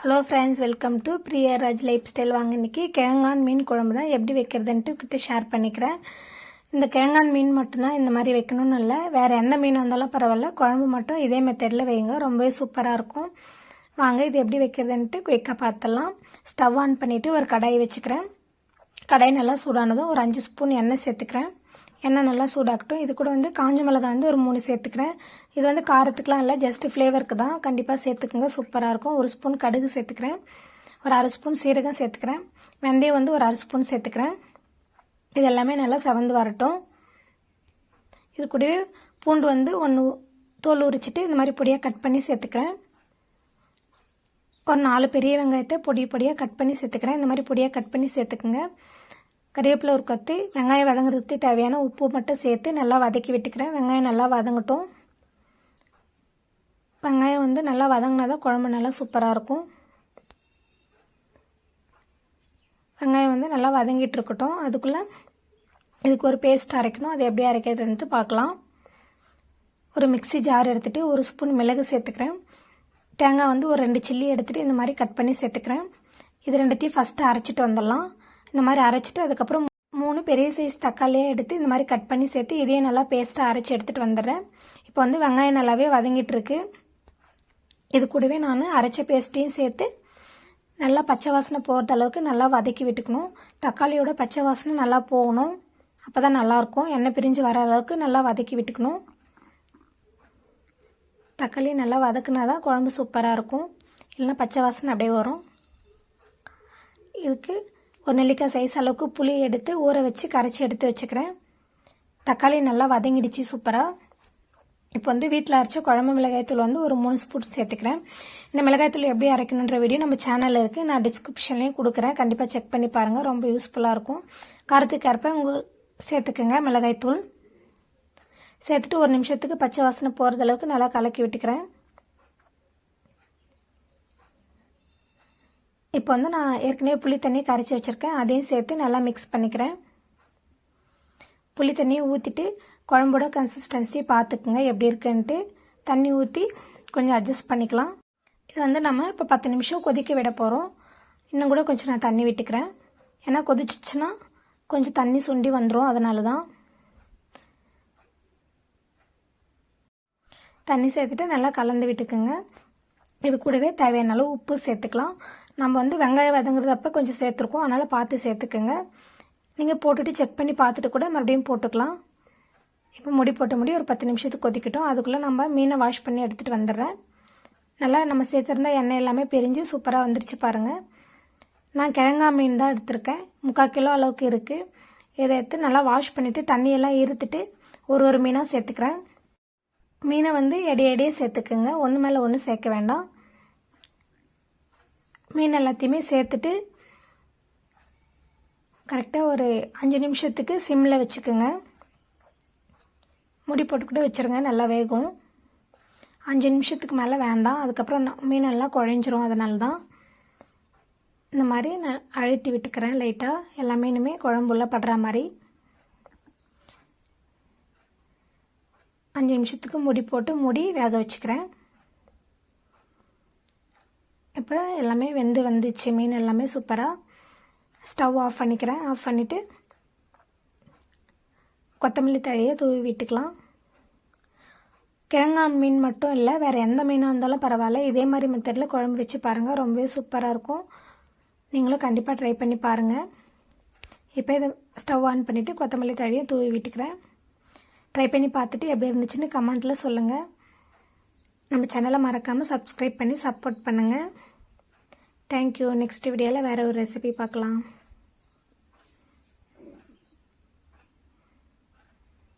Hello friends welcome to Priyaraj lifestyle வாங்க இன்றைக்கி கிழங்கான் மீன் குழம்பு தான் எப்படி வைக்கிறதுன்ட்டு கிட்ட ஷேர் பண்ணிக்கிறேன். இந்த கிழங்கான் மீன் மட்டும்தான் இந்த மாதிரி வைக்கணும்னு இல்லை. வேறு எந்த மீன் வந்தாலும் பரவாயில்ல. குழம்பு மட்டும் இதே மெத்தடில் வைங்க. ரொம்பவே சூப்பராக இருக்கும். வாங்க இது எப்படி வைக்கிறதுன்ட்டு குயிக்காக பார்த்துடலாம். ஸ்டவ் ஆன் பண்ணிவிட்டு ஒரு கடாயை வச்சுக்கிறேன். கடாய் நல்லா சூடானதும் ஒரு அஞ்சு ஸ்பூன் எண்ணெய் சேர்த்துக்கிறேன். எண்ணெய் நல்லா சூடாகட்டும் இது கூட வந்து காஞ்ச மிளகாய் வந்து ஒரு மூணு சேர்த்துக்கிறேன். இது வந்து காரத்துக்கெலாம் இல்லை ஜஸ்ட் ஃப்ளேவருக்கு தான். கண்டிப்பாக சேர்த்துக்குங்க சூப்பராக இருக்கும். ஒரு ஸ்பூன் கடுகு சேர்த்துக்கிறேன். ஒரு அரை ஸ்பூன் சீரகம் சேர்த்துக்கிறேன். வெந்தயம் வந்து ஒரு அரை ஸ்பூன் சேர்த்துக்கிறேன். இது எல்லாமே நல்லா செவந்து வரட்டும். இது கூடவே பூண்டு வந்து ஒன்று தோல் உரிச்சிட்டு இந்த மாதிரி பொடியாக கட் பண்ணி சேர்த்துக்கிறேன். ஒரு நாலு பெரிய வெங்காயத்தை பொடி பொடியாக கட் பண்ணி சேர்த்துக்கிறேன். இந்த மாதிரி பொடியாக கட் பண்ணி சேர்த்துக்குங்க. கறிவேப்பிலை ஒரு கொத்து வெங்காயம் வதங்குறதுக்கு தேவையான உப்பு மட்டும் சேர்த்து நல்லா வதக்கி விட்டுக்கிறேன். வெங்காயம் நல்லா வதங்கட்டும். வெங்காயம் வந்து நல்லா வதங்கினா தான் குழம்பு நல்லா சூப்பராக இருக்கும். வெங்காயம் வந்து நல்லா வதங்கிட்டு இருக்கட்டும். அதுக்குள்ளே இதுக்கு ஒரு பேஸ்ட் அரைக்கணும். அது எப்படி அரைக்கிறதுன்ட்டு பார்க்கலாம். ஒரு மிக்சி ஜார் எடுத்துகிட்டு ஒரு ஸ்பூன் மிளகு சேர்த்துக்கிறேன். தேங்காய் வந்து ஒரு ரெண்டு சில்லி எடுத்துகிட்டு இந்த மாதிரி கட் பண்ணி சேர்த்துக்கிறேன். இது ரெண்டுத்தையும் ஃபஸ்ட்டு அரைச்சிட்டு வந்துடலாம். இந்த மாதிரி அரைச்சிட்டு அதுக்கப்புறம் மூணு பெரிய சைஸ் தக்காளியாக எடுத்து இந்த மாதிரி கட் பண்ணி சேர்த்து இதையும் நல்லா பேஸ்ட்டாக அரைச்சி எடுத்துகிட்டு வந்துடுறேன். இப்போ வந்து வெங்காயம் நல்லாவே வதங்கிட்டுருக்கு. இது கூடவே நான் அரைச்ச பேஸ்ட்டையும் சேர்த்து நல்லா பச்சை வாசனை போகிற அளவுக்கு நல்லா வதக்கி விட்டுக்கணும். தக்காளியோட பச்சை வாசனை நல்லா போகணும். அப்போ தான் நல்லாயிருக்கும் எண்ணெய் பிரிஞ்சு வர அளவுக்கு நல்லா வதக்கி விட்டுக்கணும். தக்காளி நல்லா வதக்குனா தான் குழம்பு சூப்பராக இருக்கும். இல்லைன்னா பச்சை வாசனை அப்படியே வரும். இதுக்கு ஒரு நெல்லிக்காய் சைஸ் அளவுக்கு புளி எடுத்து ஊற வச்சு கரைச்சி எடுத்து வச்சுக்கிறேன். தக்காளி நல்லா வதங்கிடுச்சு சூப்பராக இப்போ வந்து வீட்டில் அரைச்ச குழம்பு மிளகாய்த்தூள் வந்து ஒரு மூணு ஸ்பூன் சேர்த்துக்கிறேன். இந்த மிளகாய்த்தூள் எப்படி அரைக்கணுன்ற வீடியோ நம்ம சேனலில் இருக்குது நான் டிஸ்கிரிப்ஷன்லேயும் கொடுக்குறேன். கண்டிப்பாக செக் பண்ணி பாருங்கள் ரொம்ப யூஸ்ஃபுல்லாக இருக்கும். காரத்துக்கு ஏற்ப உங்கள் சேர்த்துக்குங்க மிளகாய்த்தூள் சேர்த்துட்டு ஒரு நிமிஷத்துக்கு பச்சை வாசனை போகிறது அளவுக்கு நல்லா கலக்கி விட்டுக்கிறேன். இப்போ வந்து நான் ஏற்கனவே புளி தண்ணி கரைச்சி வச்சுருக்கேன். அதையும் சேர்த்து நல்லா மிக்ஸ் பண்ணிக்கிறேன். புளி தண்ணியை ஊற்றிட்டு குழம்போட கன்சிஸ்டன்சி பார்த்துக்குங்க. எப்படி இருக்குன்ட்டு தண்ணி ஊற்றி கொஞ்சம் அட்ஜஸ்ட் பண்ணிக்கலாம். இது வந்து நம்ம இப்போ பத்து நிமிஷம் கொதிக்க விட போகிறோம் இன்னும் கூட கொஞ்சம் நான் தண்ணி விட்டுக்கிறேன். ஏன்னா கொதிச்சிச்சுன்னா கொஞ்சம் தண்ணி சுண்டி வந்துடும் அதனால தான் தண்ணி சேர்த்துட்டு நல்லா கலந்து விட்டுக்குங்க. இது கூடவே தேவையான அளவு உப்பு சேர்த்துக்கலாம். நம்ம வந்து வெங்காயம் வதங்குறதப்ப கொஞ்சம் சேர்த்துருக்கோம். அதனால் பார்த்து சேர்த்துக்குங்க. நீங்கள் போட்டுட்டு செக் பண்ணி பார்த்துட்டு கூட மறுபடியும் போட்டுக்கலாம். இப்போ முடி போட்ட முடி ஒரு பத்து நிமிஷத்துக்கு கொதிக்கட்டும். அதுக்குள்ளே நம்ம மீனை வாஷ் பண்ணி எடுத்துகிட்டு வந்துடுறேன். நல்லா நம்ம சேர்த்துருந்தா எண்ணெய் எல்லாமே பிரிஞ்சு சூப்பராக வந்துருச்சு பாருங்கள் நான் கிழங்கா மீன் தான் எடுத்திருக்கேன். முக்கால் கிலோ அளவுக்கு இருக்குது இதை எடுத்து நல்லா வாஷ் பண்ணிவிட்டு தண்ணியெல்லாம் இருத்துட்டு ஒரு ஒரு மீனாக சேர்த்துக்கிறேன். மீனை வந்து எடையடியே சேர்த்துக்குங்க. ஒன்று மேலே ஒன்று சேர்க்க வேண்டாம். மீன் எல்லாத்தையுமே சேர்த்துட்டு கரெக்டாக ஒரு அஞ்சு நிமிஷத்துக்கு சிம்மில் வச்சுக்கோங்க. முடி போட்டுக்கிட்டு வச்சுருங்க நல்லா வேகும். அஞ்சு நிமிஷத்துக்கு மேலே வேண்டாம். அதுக்கப்புறம் மீனெல்லாம் குழஞ்சிரும் அதனால தான் இந்த மாதிரி நான் அழுத்தி விட்டுக்கிறேன் லைட்டாக எல்லா மீனுமே குழம்புள்ள படுற மாதிரி. அஞ்சு நிமிஷத்துக்கு முடி போட்டு முடி வேக வச்சுக்கிறேன். இப்போ எல்லாமே வெந்து வந்துச்சு. மீன் எல்லாமே சூப்பராக ஸ்டவ் ஆஃப் பண்ணிக்கிறேன். ஆஃப் பண்ணிவிட்டு கொத்தமல்லி தழையை தூவி விட்டுக்கலாம். கிழங்கான் மீன் மட்டும் இல்லை வேறு எந்த மீனாக இருந்தாலும் பரவாயில்ல. இதே மாதிரி மெத்தடில் குழம்பு வச்சு பாருங்கள் ரொம்பவே சூப்பராக இருக்கும். நீங்களும் கண்டிப்பாக ட்ரை பண்ணி பாருங்கள் இப்போ இதை ஸ்டவ் ஆன் பண்ணிவிட்டு கொத்தமல்லி தழையை தூவி விட்டுக்கிறேன். ட்ரை பண்ணி பார்த்துட்டு எப்படி இருந்துச்சுன்னு கமெண்ட்டில் சொல்லுங்கள் நம்ம சேனலை மறக்காமல் சப்ஸ்கிரைப் பண்ணி சப்போர்ட் பண்ணுங்கள் தேங்க்யூ நெக்ஸ்ட் வீடியோவில் வேறு ஒரு ரெசிபி பார்க்கலாம்.